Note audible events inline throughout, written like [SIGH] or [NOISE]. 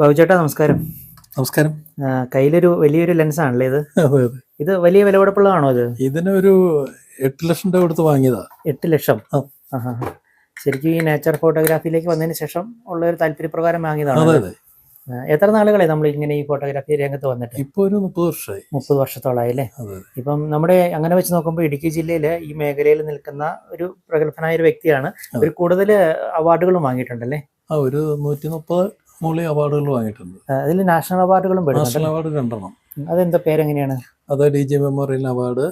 ബാബുചേട്ടാ നമസ്കാരം. നമസ്കാരം. കയ്യിലൊരു വലിയൊരു ലെൻസ് ആണല്ലേ ഇത്? ഇത് വലിയ വില കൊടുപ്പുള്ളതാണോ ഇത്? ഇതിനൊരു എട്ട് ലക്ഷം രൂപ കൊടുത്ത് വാങ്ങിയതാ. എട്ട് ലക്ഷം. ശരിക്കും ഈ നേച്ചർ ഫോട്ടോഗ്രാഫിയിലേക്ക് വന്നതിന് ശേഷം ഉള്ള ഒരു താല്പര്യപ്രകാരം വാങ്ങിയതാണ് എത്ര നാളുകളെ നമ്മൾ ഇങ്ങനെ ഈ ഫോട്ടോഗ്രാഫി രംഗത്ത് വന്നിട്ട്? ഇപ്പൊ ഒരു മുപ്പത് വർഷമായി. മുപ്പത് വർഷത്തോളമായി അല്ലേ? ഇപ്പം നമ്മുടെ അങ്ങനെ വെച്ച് നോക്കുമ്പോൾ ഇടുക്കി ജില്ലയിലെ ഈ മേഖലയിൽ നിൽക്കുന്ന ഒരു പ്രഗത്ഭനായ ഒരു വ്യക്തിയാണ്. ഒരു കൂടുതൽ അവാർഡുകളും വാങ്ങിയിട്ടുണ്ടല്ലേ ആ ഒരു നൂറ്റി മുപ്പത് മുകളിൽ അവാർഡുകൾ വാങ്ങിയിട്ടുണ്ട്. അതിൽ നാഷണൽ അവാർഡുകളും നാഷണൽ അവാർഡ് രണ്ടെണ്ണം. അതെന്താ പേരെങ്ങനെയാണ്? അത് ഡി ജി മെമ്മോറിയൽ അവാർഡ്.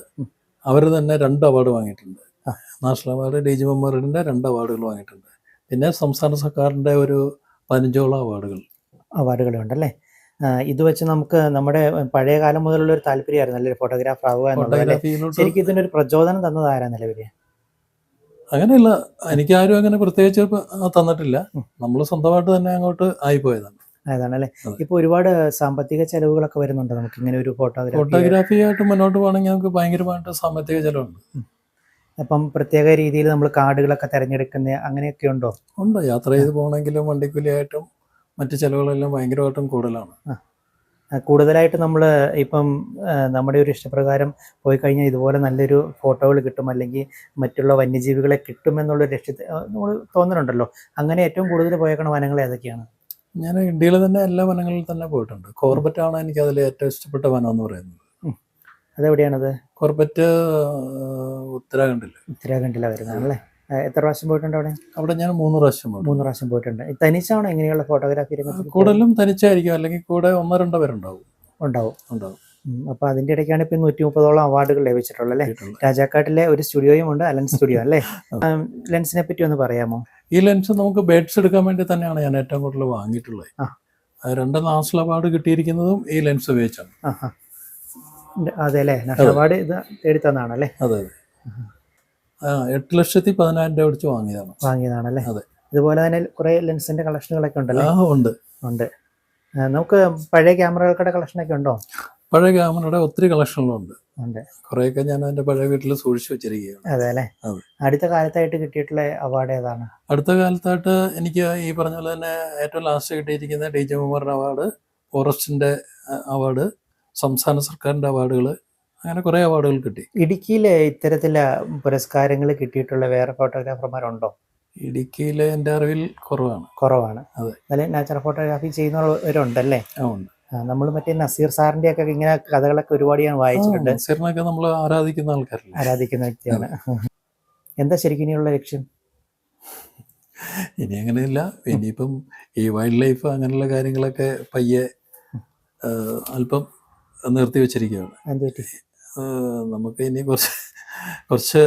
അവർ തന്നെ രണ്ട് അവാർഡ് വാങ്ങിയിട്ടുണ്ട്. നാഷണൽ അവാർഡ് ഡി ജി മെമ്മോറിയലിന്റെ രണ്ട് അവാർഡുകൾ വാങ്ങിയിട്ടുണ്ട്. പിന്നെ സംസ്ഥാന സർക്കാരിന്റെ ഒരു പതിനഞ്ചോളം അവാർഡുകൾ. അവാർഡുകളുണ്ടല്ലേ? ഉണ്ടല്ലേ ഇത് വെച്ച് നമുക്ക് നമ്മുടെ പഴയ കാലം മുതലുള്ള ഒരു താല്പര്യമായിരുന്നു. നല്ലൊരു ഫോട്ടോഗ്രാഫർ ആവുക എന്നുള്ളത്. ശരിക്കും ഇതിനൊരു പ്രചോദനം തന്നതാരാ നിലവിൽ? അങ്ങനെയല്ല എനിക്കാരും അങ്ങനെ പ്രത്യേകിച്ച് തന്നിട്ടില്ല. നമ്മൾ സ്വന്തമായിട്ട് തന്നെ അങ്ങോട്ട് ആയിപ്പോയതാണ്. അതാണല്ലേ അതെ. ഇപ്പൊ ഒരുപാട് സാമ്പത്തിക ചെലവുകളൊക്കെ വരുന്നുണ്ട് നമുക്ക് ഇങ്ങനെ ഒരു ഫോട്ടോഗ്രാഫി? ഫോട്ടോഗ്രാഫി ആയിട്ട് മുന്നോട്ട് പോകണമെങ്കിൽ നമുക്ക് ഭയങ്കരമായിട്ട് സാമ്പത്തിക ചെലവുണ്ട്. അപ്പം പ്രത്യേക രീതിയിൽ നമ്മൾ കാർഡുകളൊക്കെ തിരഞ്ഞെടുക്കുന്ന അങ്ങനെയൊക്കെ ഉണ്ടോ? ഉണ്ട്. യാത്ര ചെയ്ത് പോകണമെങ്കിലും വണ്ടിക്കൂലിയായിട്ടും മറ്റു ചെലവുകളെല്ലാം ഭയങ്കരമായിട്ടും കൂടുതലാണ്. കൂടുതലായിട്ട് നമ്മൾ ഇപ്പം നമ്മുടെ ഒരു ഇഷ്ടപ്രകാരം പോയി കഴിഞ്ഞാൽ ഇതുപോലെ നല്ലൊരു ഫോട്ടോകൾ കിട്ടും അല്ലെങ്കിൽ മറ്റുള്ള വന്യജീവികളെ കിട്ടും എന്നുള്ള ലക്ഷ്യത്തിൽ നമ്മൾ തോന്നുന്നുണ്ടല്ലോ അങ്ങനെ ഏറ്റവും കൂടുതൽ പോയേക്കണ വനങ്ങൾ ഏതൊക്കെയാണ്? ഞാൻ ഇന്ത്യയിൽ തന്നെ എല്ലാ വനങ്ങളിൽ തന്നെ പോയിട്ടുണ്ട്. കോർബറ്റ് ആണ് എനിക്ക് അതിൽ ഏറ്റവും ഇഷ്ടപ്പെട്ട വനം എന്ന് പറയുന്നത് അതെവിടെയാണത്? കോർബറ്റ് ഉത്തരാഖണ്ഡിൽ ഉത്തരാഖണ്ഡിലാണ് വരുന്നതാണല്ലേ? ആ, എത്ര പ്രാവശ്യം പോയിട്ടുണ്ട് അവിടെ? അവിടെ ഞാൻ മൂന്ന് പ്രാവശ്യം പോയിട്ടുണ്ട്. മൂന്ന് പ്രാവശ്യം പോയിട്ടുണ്ട്. തനിച്ചാണോ ഇങ്ങനെയുള്ള ഫോട്ടോഗ്രാഫി കൂടുതലും തനിച്ചായിരിക്കും. അല്ലെങ്കിൽ കൂടെ ഒന്നോ രണ്ടോ പേരുണ്ടാവും. ഉണ്ടാവും. ഉണ്ടാവും. അപ്പൊ അതിന്റെ ഇടയ്ക്കാണ് ഇപ്പൊ നൂറ്റി മുപ്പതോളം അവാർഡുകൾ ലഭിച്ചിട്ടുള്ളത് അല്ലേ. രാജാക്കാട്ടിലെ ഒരു സ്റ്റുഡിയോയും ഉണ്ട് അലൻ സ്റ്റുഡിയോ അല്ലേ? [LAUGHS] ലെൻസിനെ പറ്റി ഒന്ന് പറയാമോ? ഈ ലെൻസ് നമുക്ക് ബേഡ്സ് എടുക്കാൻ വേണ്ടി തന്നെയാണ് ഞാൻ ഏറ്റവും കൂടുതൽ വാങ്ങിയിട്ടുള്ളത്. രണ്ട് നാഷണൽ അവാർഡ് കിട്ടിയിരിക്കുന്നതും ഈ ലെൻസ് ഉപയോഗിച്ചാണ്. അതെ അല്ലേ? നാഷണൽ അവാർഡ് ഇത് തേടി തന്നാണല്ലേ അതെ അതെ. എട്ട് ലക്ഷത്തി പതിനായിരം രൂപ അടിച്ച് വാങ്ങിയതാണ്. വാങ്ങിയതാണല്ലേ? അതെ. ഇതുപോലെ തന്നെ കുറെ ലെൻസിന്റെ കളക്ഷനുകളൊക്കെ ഉണ്ടല്ലോ? ആ ഉണ്ട്. ഉണ്ട്. നമുക്ക് പഴയ ക്യാമറകളുടെ കളക്ഷനൊക്കെ ഉണ്ടോ? പഴയ ക്യാമറയുടെ ഒത്തിരി കളക്ഷനുകളുണ്ട് ഉണ്ട്. കുറേയൊക്കെ ഞാൻ എന്റെ പഴയ വീട്ടിൽ സൂക്ഷിച്ചു വെച്ചിരിക്കുകയാണ്. അതെ അല്ലേ? അടുത്ത കാലത്തായിട്ട് കിട്ടിയിട്ടുള്ള അവാർഡ് ഏതാണ്? അടുത്ത കാലത്തായിട്ട് എനിക്ക് ഈ പറഞ്ഞ പോലെ തന്നെ ഏറ്റവും ലാസ്റ്റ് കിട്ടിയിരിക്കുന്ന ഡി ജെ മെമ്മോറിയൽ അവാർഡ് ഫോറസ്റ്റിന്റെ അവാർഡ് സംസ്ഥാന സർക്കാരിന്റെ അവാർഡുകൾ അങ്ങനെ കുറേ അവാർഡുകൾ കിട്ടി. ഇടുക്കിയിലെ ഇത്തരത്തിലെ പുരസ്കാരങ്ങൾ കിട്ടിയിട്ടുള്ള വേറെ ഫോട്ടോഗ്രാഫർമാരുണ്ടോ ഇടുക്കിയിലെ എന്റെ അറിവിൽ കുറവാണ്. കുറവാണ്. അതെ. നല്ല നാച്ചുറൽ ഫോട്ടോഗ്രാഫി ചെയ്യുന്നവരുണ്ടല്ലേ? ഉണ്ട്. നമ്മൾ മറ്റേ നസീർ സാറിന്റെ ഒക്കെ ഇങ്ങനെ കഥകളൊക്കെ ഒരുപാട് ഞാൻ വായിച്ചിട്ടുണ്ട്. നസീറിനൊക്കെ നമ്മൾ ആരാധിക്കുന്ന ആൾക്കാരല്ലേ? ആരാധിക്കുന്ന വ്യക്തിയാണ്. എന്താ ശരിക്കും ഇനിയുള്ള ലക്ഷ്യം? ഇനി അങ്ങനെയില്ല. ഇനിയിപ്പം ഈ വൈൽഡ് ലൈഫ് അങ്ങനെയുള്ള കാര്യങ്ങളൊക്കെ പയ്യെ അല്പം നിർത്തി വെച്ചിരിക്കുകയാണ് നമുക്ക് ഇനി കുറച്ച് കുറച്ച്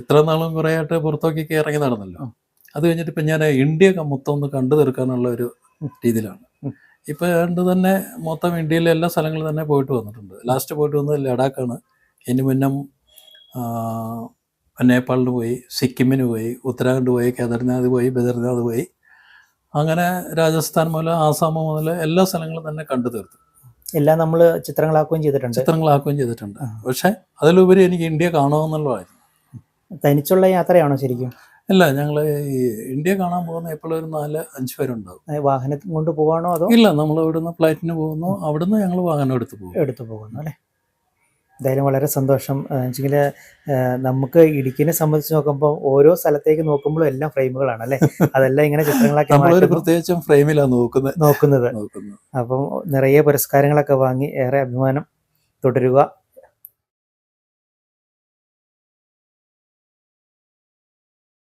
ഇത്ര നാളും കുറേ ആയിട്ട് പുറത്തേക്കൊക്കെ ഇറങ്ങി നടന്നല്ലോ. അത് കഴിഞ്ഞിട്ട് ഇപ്പം ഞാൻ ഇന്ത്യ മൊത്തം ഒന്ന് കണ്ടു തീർക്കാനുള്ള ഒരു രീതിയിലാണ്. ഇപ്പം ഏതാണ്ട് തന്നെ മൊത്തം ഇന്ത്യയിലെ എല്ലാ സ്ഥലങ്ങളും തന്നെ പോയിട്ട് വന്നിട്ടുണ്ട്. ലാസ്റ്റ് പോയിട്ട് വന്നത് ലഡാക്കാണ്. ഇനി മുന്നം നേപ്പാളിന് പോയി സിക്കിമിന് പോയി ഉത്തരാഖണ്ഡ് പോയി കേദർനാഥ് പോയി ബദർനാഥ് പോയി. അങ്ങനെ രാജസ്ഥാൻ മുതൽ ആസാം മുതൽ എല്ലാ സ്ഥലങ്ങളും തന്നെ കണ്ടു തീർത്തു. എല്ലാം നമ്മൾ ചിത്രങ്ങളാക്കുകയും ചെയ്തിട്ടുണ്ട്. ചിത്രങ്ങളാക്കുകയും ചെയ്തിട്ടുണ്ട്. പക്ഷേ അതിലുപരി എനിക്ക് ഇന്ത്യ കാണുമെന്നുള്ളതായിരുന്നു തനിച്ചുള്ള യാത്രയാണോ ശരിക്കും? അല്ല ഞങ്ങൾ ഈ ഇന്ത്യ കാണാൻ പോകുന്ന എപ്പോഴും ഒരു നാല് അഞ്ച് പേരുണ്ടാവും. വാഹനം കൊണ്ട് പോവാണോ അതോ? ഇല്ല നമ്മൾ ഇവിടുന്ന് ഫ്ലൈറ്റിന് പോകുന്നു. അവിടുന്ന് ഞങ്ങൾ വാഹനം എടുത്ത് പോകും. എടുത്തു പോകുന്നു അല്ലേ? എന്തായാലും വളരെ സന്തോഷം. വെച്ചെങ്കിൽ നമുക്ക് ഇടുക്കിനെ സംബന്ധിച്ച് നോക്കുമ്പോൾ ഓരോ സ്ഥലത്തേക്ക് നോക്കുമ്പോഴും എല്ലാം ഫ്രെയിമുകളാണ് അല്ലേ? അതെല്ലാം ഇങ്ങനെ ചിത്രങ്ങളൊക്കെ പ്രത്യേകിച്ചും ഫ്രെയിമിലാണ് നോക്കുന്നത്. അപ്പം നിറയെ പുരസ്കാരങ്ങളൊക്കെ വാങ്ങി ഏറെ അഭിമാനം തുടരുക.